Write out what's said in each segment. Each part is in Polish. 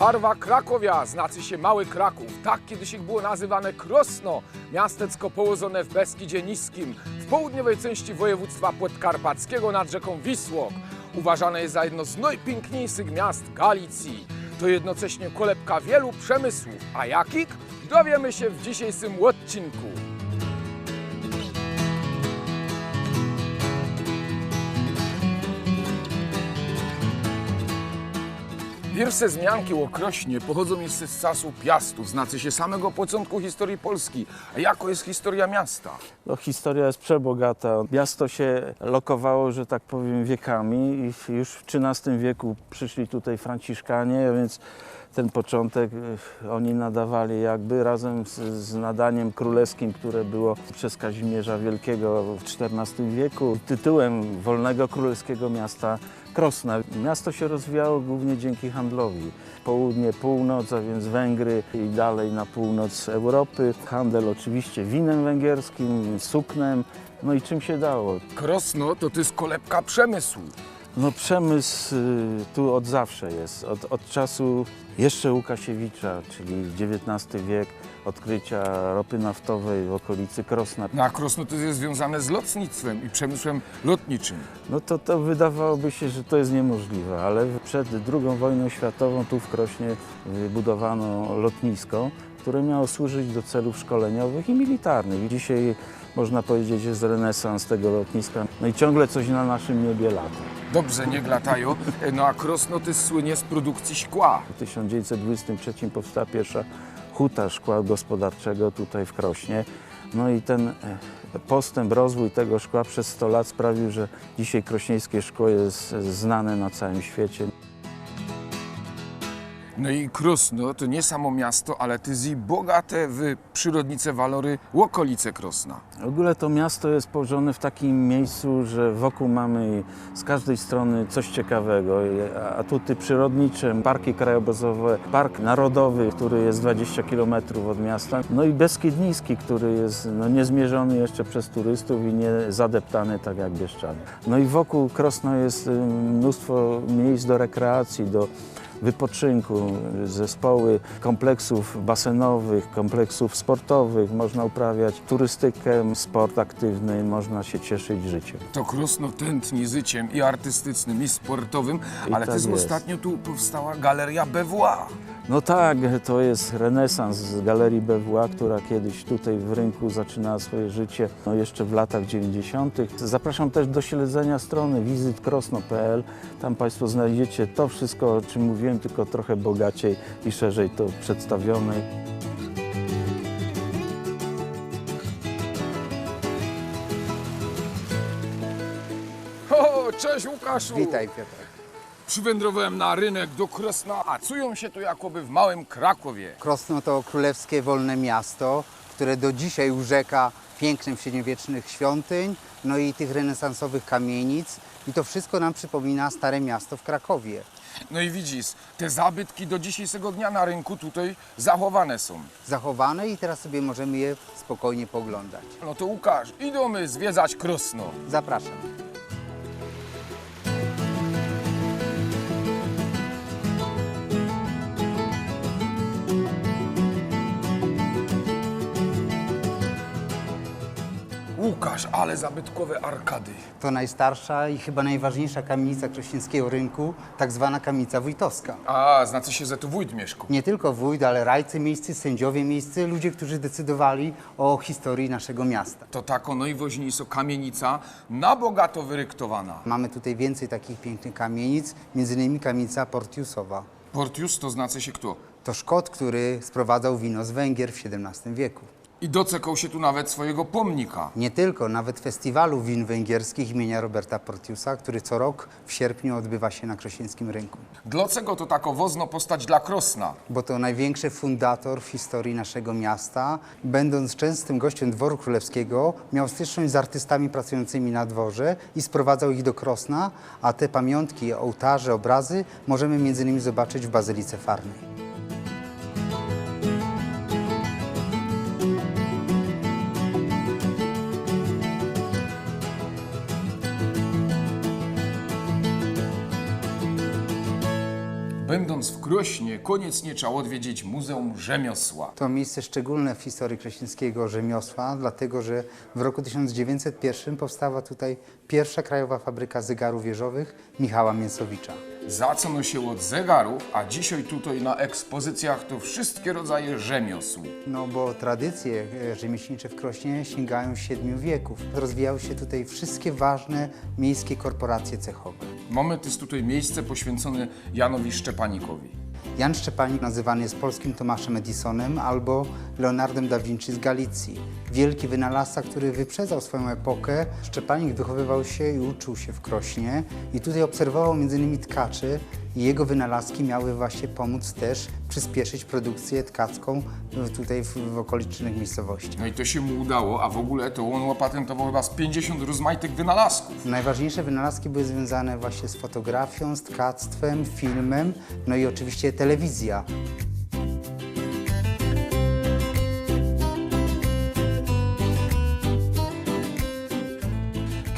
Parwa Krakowia, znaczy się Mały Kraków. Tak kiedyś ich było nazywane Krosno, miasteczko położone w Beskidzie Niskim, w południowej części województwa podkarpackiego nad rzeką Wisłok. Uważane jest za jedno z najpiękniejszych miast Galicji. To jednocześnie kolebka wielu przemysłów. A jakich? Dowiemy się w dzisiejszym odcinku. Pierwsze zmianki o Krośnie pochodzą jeszcze z czasu Piastu, znaczy się samego początku historii Polski. A jako jest historia miasta? No, historia jest przebogata. Miasto się lokowało, że tak powiem, wiekami i już w XIII wieku przyszli tutaj Franciszkanie, więc ten początek eh, oni nadawali jakby razem z, z nadaniem królewskim, które było przez Kazimierza Wielkiego w XIV wieku, tytułem wolnego królewskiego miasta Krosna. Miasto się rozwijało głównie dzięki handlowi. Południe, północ, a więc Węgry i dalej na północ Europy. Handel oczywiście winem węgierskim, suknem, no i czym się dało. Krosno to to jest kolebka przemysłu. No przemysł y, tu od zawsze jest, od, od czasu jeszcze Łukasiewicza, czyli XIX wiek, odkrycia ropy naftowej w okolicy Krosna. No a Krosno to jest związane z lotnictwem i przemysłem lotniczym. No to, to wydawałoby się, że to jest niemożliwe, ale przed II wojną światową tu w Krośnie wybudowano lotnisko, które miało służyć do celów szkoleniowych i militarnych. Dzisiaj można powiedzieć, że jest renesans tego lotniska. No i ciągle coś na naszym niebie lata. Dobrze, niech latają. No a Krosno to jest słynie z produkcji szkła. W 1923 powstała pierwsza huta szkła gospodarczego tutaj w Krośnie. No i ten e, postęp, rozwój tego szkła przez 100 lat sprawił, że dzisiaj krośnieńskie szkło jest znane na całym świecie. No i Krosno to nie samo miasto, ale to jest i bogate w przyrodnicze walory okolice Krosna. W ogóle to miasto jest położone w takim miejscu, że wokół mamy z każdej strony coś ciekawego. Atuty przyrodnicze, parki krajobrazowe, park narodowy, który jest 20 km od miasta. No i Beskid Niski, który jest no, niezmierzony jeszcze przez turystów i nie zadeptany tak jak Bieszczady. No i wokół Krosno jest y, mnóstwo miejsc do rekreacji, do wypoczynku, zespoły kompleksów basenowych, kompleksów sportowych. Można uprawiać turystykę, sport aktywny, można się cieszyć życiem. To Krosno tętni życiem i artystycznym, i sportowym, I ale tak też jest. ostatnio tu powstała galeria BWA. No tak, to jest renesans z Galerii BWA, która kiedyś tutaj w rynku zaczynała swoje życie no jeszcze w latach 90. Zapraszam też do śledzenia strony wizytkrosno.pl. Tam Państwo znajdziecie to wszystko, o czym mówiłem, tylko trochę bogaciej i szerzej to przedstawione. O, cześć Łukaszu! Witaj Piotr. Przywędrowałem na rynek do Krosna, a czują się tu jakoby w małym Krakowie. Krosno to królewskie wolne miasto, które do dzisiaj urzeka pięknem średniowiecznych świątyń, no i tych renesansowych kamienic. I to wszystko nam przypomina Stare Miasto w Krakowie. No i widzisz, te zabytki do dzisiejszego dnia na rynku tutaj zachowane są. Zachowane i teraz sobie możemy je spokojnie poglądać. No to Łukasz, idziemy zwiedzać Krosno. Zapraszam. Ale zabytkowe arkady. To najstarsza i chyba najważniejsza kamienica krośnieńskiego rynku, tak zwana kamienica wójtowska. A, znaczy się, że tu wójt mieszkał. Nie tylko wójt, ale rajcy miejscy, sędziowie miejscy, ludzie, którzy decydowali o historii naszego miasta. To tako najwoźniejsza kamienica, na bogato wyryktowana. Mamy tutaj więcej takich pięknych kamienic, między innymi kamienica Portiusowa. Portius to znaczy się kto? To Szkot, który sprowadzał wino z Węgier w XVII wieku. I docekał się tu nawet swojego pomnika. Nie tylko, nawet festiwalu win węgierskich imienia Roberta Portiusa, który co rok w sierpniu odbywa się na Krosińskim Rynku. Dlaczego to tako wozno postać dla Krosna? Bo to największy fundator w historii naszego miasta. Będąc częstym gościem dworu królewskiego, miał styczność z artystami pracującymi na dworze i sprowadzał ich do Krosna, a te pamiątki, ołtarze, obrazy możemy między innymi zobaczyć w Bazylice Farnej. Będąc w Krośnie, koniecznie trzeba odwiedzić Muzeum Rzemiosła. To miejsce szczególne w historii krośnieńskiego rzemiosła, dlatego że w roku 1901 powstała tutaj pierwsza krajowa fabryka zegarów wieżowych Michała Mięsowicza. Zaczęło się od zegarów, a dzisiaj tutaj na ekspozycjach to wszystkie rodzaje rzemiosł. No bo tradycje e, rzemieślnicze w Krośnie sięgają siedmiu wieków. Rozwijały się tutaj wszystkie ważne miejskie korporacje cechowe. Mamy też tutaj miejsce poświęcone Janowi Szczepanikowi. Jan Szczepanik nazywany jest polskim Tomaszem Edisonem albo Leonardem da Vinci z Galicji. Wielki wynalazca, który wyprzedzał swoją epokę. Szczepanik wychowywał się i uczył się w Krośnie i tutaj obserwował m.in. tkaczy i jego wynalazki miały właśnie pomóc też przyspieszyć produkcję tkacką w- tutaj w, w okolicznych miejscowościach. No i to się mu udało, a w ogóle to on opatentował chyba z 50 rozmaitych wynalazków. Najważniejsze wynalazki były związane właśnie z fotografią, z tkactwem, filmem, no i oczywiście telewizja.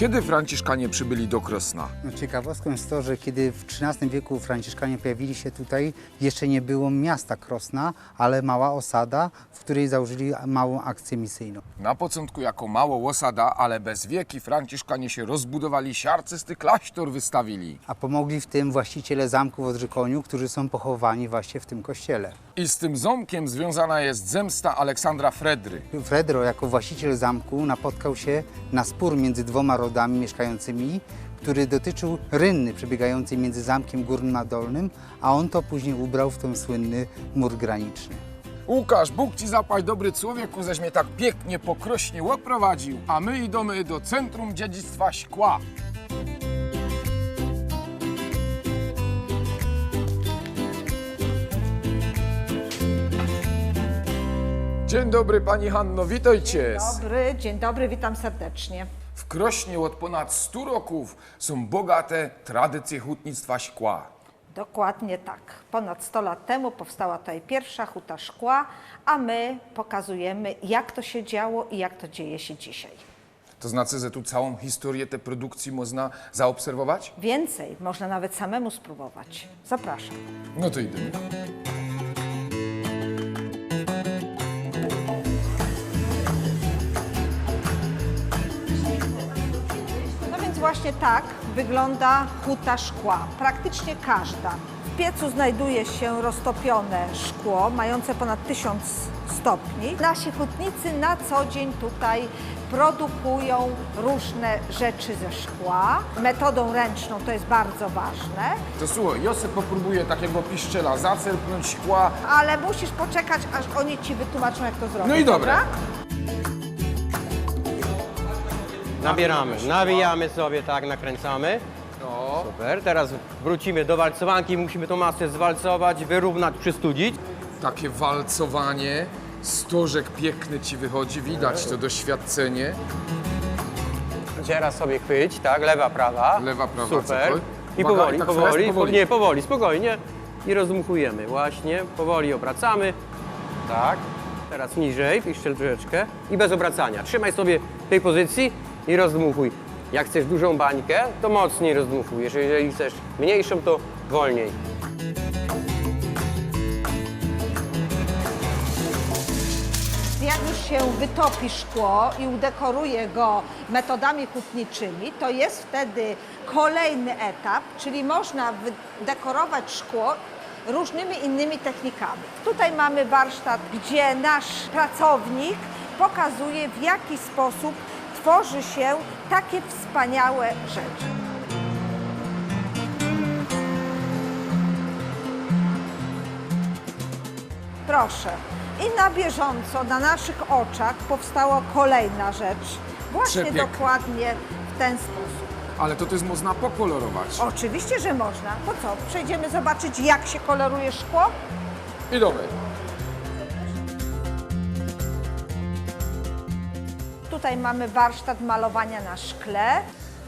Kiedy Franciszkanie przybyli do Krosna? No, ciekawostką jest to, że kiedy w XIII wieku Franciszkanie pojawili się tutaj, jeszcze nie było miasta Krosna, ale mała osada, w której założyli małą akcję misyjną. Na początku jako mało osada, ale bez wieki Franciszkanie się rozbudowali, siarcysty klasztor wystawili. A pomogli w tym właściciele zamku w Odrzykoniu, którzy są pochowani właśnie w tym kościele. I z tym ząbkiem związana jest zemsta Aleksandra Fredry. Fredro jako właściciel zamku napotkał się na spór między dwoma rodami mieszkającymi, który dotyczył rynny przebiegającej między zamkiem górnym a dolnym, a on to później ubrał w ten słynny mur graniczny. Łukasz, Bóg ci zapaj dobry człowieku, żeś mnie tak pięknie po Krośnie oprowadził, a my idziemy do Centrum Dziedzictwa Szkła. Dzień dobry Pani Hanno, witajcie. Dobry, dzień dobry, witam serdecznie. Krośnie od ponad 100 roków są bogate tradycje hutnictwa szkła. Dokładnie tak. Ponad 100 lat temu powstała tutaj pierwsza huta szkła, a my pokazujemy, jak to się działo i jak to dzieje się dzisiaj. To znaczy, że tu całą historię tej produkcji można zaobserwować? Więcej można nawet samemu spróbować. Zapraszam. No to idziemy. Właśnie tak wygląda huta szkła. Praktycznie każda. W piecu znajduje się roztopione szkło mające ponad 1000 stopni. Nasi hutnicy na co dzień tutaj produkują różne rzeczy ze szkła. Metodą ręczną to jest bardzo ważne, To słuchaj, ja sobie popróbuję takiego piszczela zacerpnąć szkła. ale musisz poczekać, aż oni ci wytłumaczą, jak to zrobić. No i dobra. Nabieramy, nawijamy sobie, tak, nakręcamy. No. Super, teraz wrócimy do walcowanki, musimy tą masę zwalcować, wyrównać, przystudzić. Takie walcowanie, stożek piękny ci wychodzi, widać to doświadczenie. Dziera sobie chwyć, tak, lewa, prawa. Lewa, prawa, Super. I Uwaga, powoli, tak powoli, fest, powoli. nie, powoli, spokojnie. I rozdmuchujemy, właśnie, powoli obracamy. Tak, teraz niżej, piszczel troszeczkę i bez obracania. Trzymaj sobie w tej pozycji i rozdmuchuj. Jak chcesz dużą bańkę, to mocniej rozdmuchuj. Jeżeli chcesz mniejszą, to wolniej. Jak już się wytopi szkło i udekoruje go metodami hutniczymi, to jest wtedy kolejny etap, czyli można dekorować szkło różnymi innymi technikami. Tutaj mamy warsztat, gdzie nasz pracownik pokazuje, w jaki sposób tworzy się takie wspaniałe rzeczy. Proszę. I na bieżąco, na naszych oczach powstała kolejna rzecz. Właśnie dokładnie w ten sposób. Ale to też można pokolorować. Oczywiście, że można. To co, przejdziemy zobaczyć, jak się koloruje szkło? Idziemy. Tutaj mamy warsztat malowania na szkle.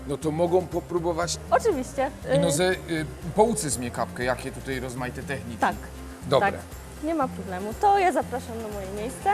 No to mogą popróbować Oczywiście. i no Y, ze, y, poucy z mnie kapkę, jakie tutaj rozmaite techniki. tak. Dobre. Tak. Nie ma problemu. To ja zapraszam na moje miejsce.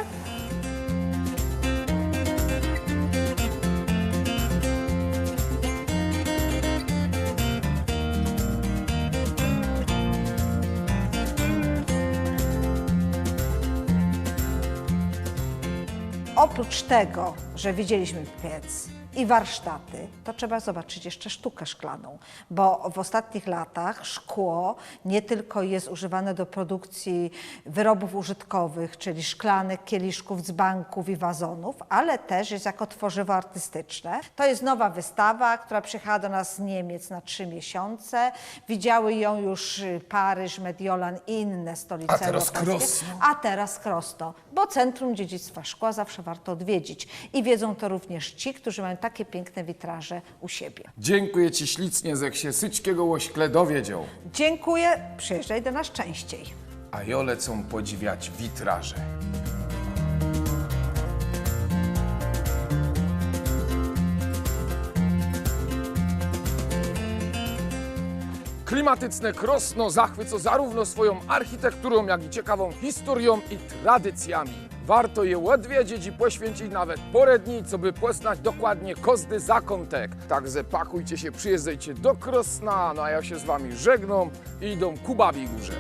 Oprócz tego, że widzieliśmy piec i warsztaty, to trzeba zobaczyć jeszcze sztukę szklaną, bo w ostatnich latach szkło nie tylko jest używane do produkcji wyrobów użytkowych, czyli szklanek, kieliszków, dzbanków i wazonów, ale też jest jako tworzywo artystyczne. To jest nowa wystawa, która przyjechała do nas z Niemiec na trzy miesiące. Widziały ją już y, Paryż, Mediolan i inne stolice A teraz. Krosno. A teraz Krosno, bo Centrum Dziedzictwa Szkła zawsze warto odwiedzić. I wiedzą to również ci, którzy mają takie piękne witraże u siebie. Dziękuję Ci ślicznie, że się Syćkiego łośkle dowiedział. Dziękuję, przyjeżdżaj do nas częściej. A jo lecą podziwiać witraże. Klimatyczne Krosno zachwyca zarówno swoją architekturą, jak i ciekawą historią i tradycjami. Warto je odwiedzić i poświęcić nawet porę dni, co by poznać dokładnie każdy zakątek. Także pakujcie się, przyjeżdżajcie do Krosna, no a ja się z Wami żegnam i idą ku Babi Górze.